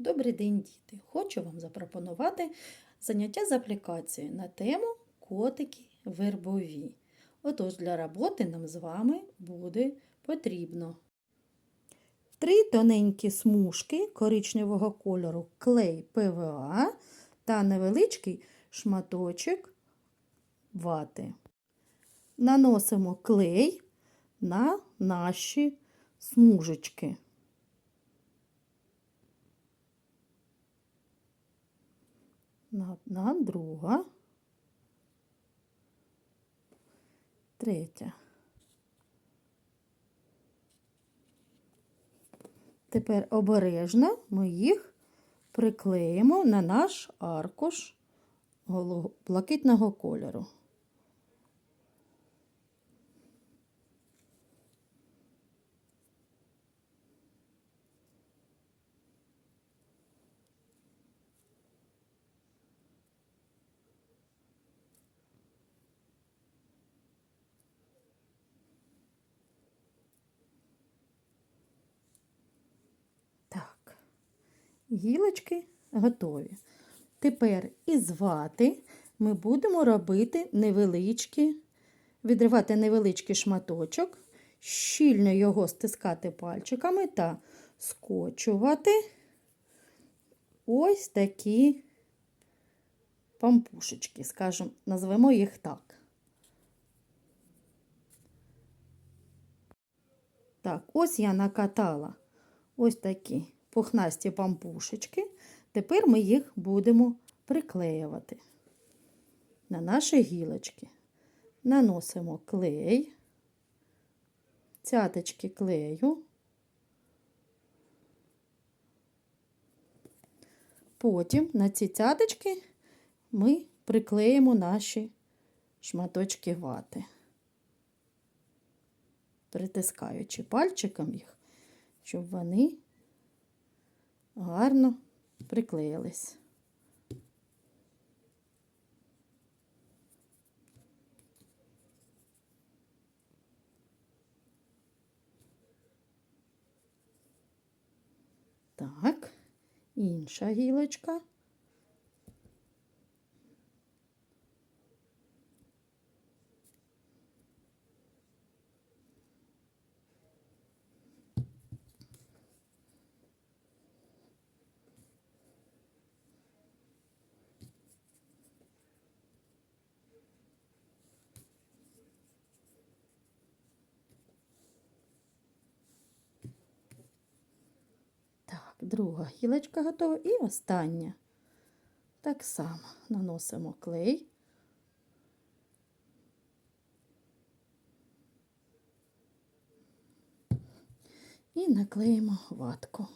Добрий день, діти! Хочу вам запропонувати заняття з аплікацією на тему котики вербові. Отож, для роботи нам з вами буде потрібно три тоненькі смужки коричневого кольору клей ПВА та невеличкий шматочок вати. Наносимо клей на наші смужечки. Одна, друга, третя. Тепер обережно ми їх приклеїмо на наш аркуш блакитного кольору. Гілочки готові. Тепер із вати ми будемо робити невеличкі, відривати невеличкий шматочок, щільно його стискати пальчиками та скочувати ось такі пампушечки, скажімо, назвемо їх так. Так, ось я накатала ось такі пухнасті пампушечки. Тепер ми їх будемо приклеювати на наші гілочки. Наносимо клей, цяточки клею. Потім на ці цяточки ми приклеїмо наші шматочки вати, притискаючи пальчиком їх, щоб вони гарно приклеїлись. Так, інша гілочка. Так, друга гілочка готова і остання. Так само наносимо клей. І наклеїмо ватку.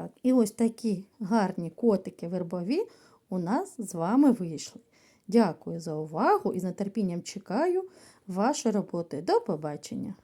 Так, і ось такі гарні котики вербові у нас з вами вийшли. Дякую за увагу і з нетерпінням чекаю вашої роботи. До побачення!